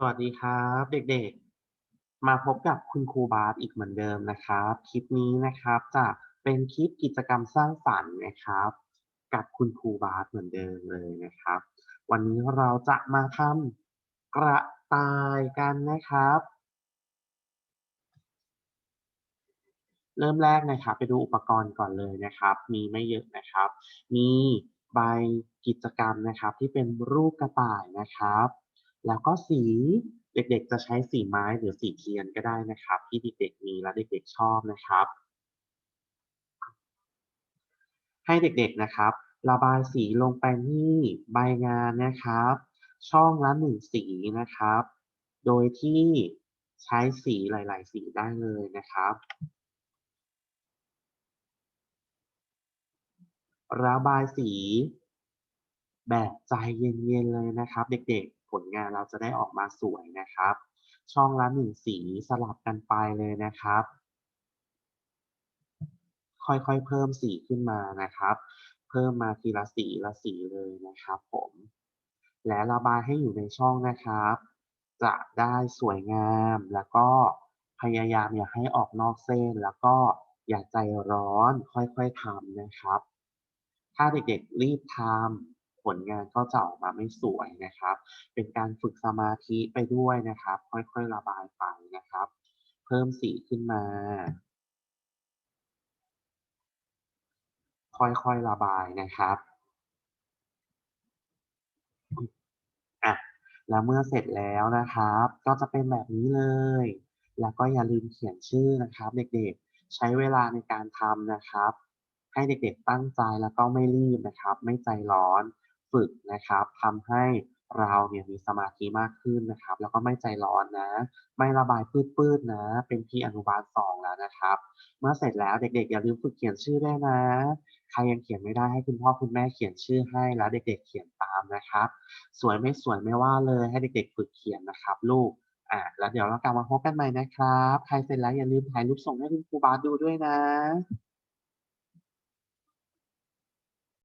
สวัสดีครับ เด็กๆ มาพบกับคุณครูบาสอีกเหมือนเดิมนะครับ คลิปนี้นะครับจะเป็นคลิปกิจกรรมสร้างสรรค์นะครับ กับคุณครูบาสเหมือนเดิมเลยนะครับ วันนี้เราจะมาทำกระต่ายกันนะครับ เริ่มแรกนะครับ ไปดูอุปกรณ์ก่อนเลยนะครับ มีไม่เยอะนะครับ มีใบกิจกรรมนะครับ ที่เป็นรูปกระต่ายนะครับ แล้วก็สีเด็กๆ จะใช้สีไม้หรือสีเทียนก็ได้นะครับ ที่เด็กๆมีและเด็กๆชอบนะครับ ให้เด็กๆนะครับ ระบายสีลงไปที่ใบงานนะครับ ช่องละหนึ่งสีนะครับ โดยที่ใช้สีหลาย ๆ สีได้เลยนะครับระบายสีแบบใจเย็นๆเลยนะครับ เด็กๆ ผลงานเราจะได้ออกมาสวยนะครับ ช่องละหนึ่งสีสลับกันไปเลยนะครับ ค่อยๆเพิ่มสีขึ้นมานะครับ เพิ่มมาทีละสีละสีเลยนะครับผม และระบายให้อยู่ในช่องนะครับ จะได้สวยงามแล้วก็พยายามอย่าให้ออกนอกเส้นแล้วก็อย่าใจร้อนค่อยๆทำนะครับ ถ้าเด็กๆรีบทำ ผลงานก็จะออกมาไม่สวยนะครับ เป็นการฝึกสมาธิไปด้วยนะครับ ค่อยๆระบายไปนะครับ เพิ่มสีขึ้นมา ค่อยๆระบายนะครับอะแล้วเมื่อเสร็จแล้วนะครับ ก็จะเป็นแบบนี้เลย แล้วก็อย่าลืมเขียนชื่อนะครับ เด็กๆ ใช้เวลาในการทำนะครับให้เด็กๆตั้งใจแล้วก็ไม่รีบนะครับ ไม่ใจร้อน ฝึกนะครับทำให้เราเนี่ยมีสมาธิมากขึ้นนะครับ แล้วก็ไม่ใจร้อนนะ ไม่ระบายปืดๆนะ เป็นพี่อนุบาลสองแล้วนะครับ เมื่อเสร็จแล้วเด็กๆอย่าลืมฝึกเขียนชื่อด้วยนะ ใครยังเขียนไม่ได้ให้คุณพ่อคุณแม่เขียนชื่อให้แล้วเด็กๆเขียนตามนะครับ สวยไม่สวยไม่ว่าเลยให้เด็กๆฝึกเขียนนะครับ ลูกอ่าแล้วเดี๋ยวเรากลับมาพบกันใหม่นะครับ ใครเสร็จแล้วอย่าลืมถ่ายรูปส่งให้คุณครูบาสดูด้วยนะ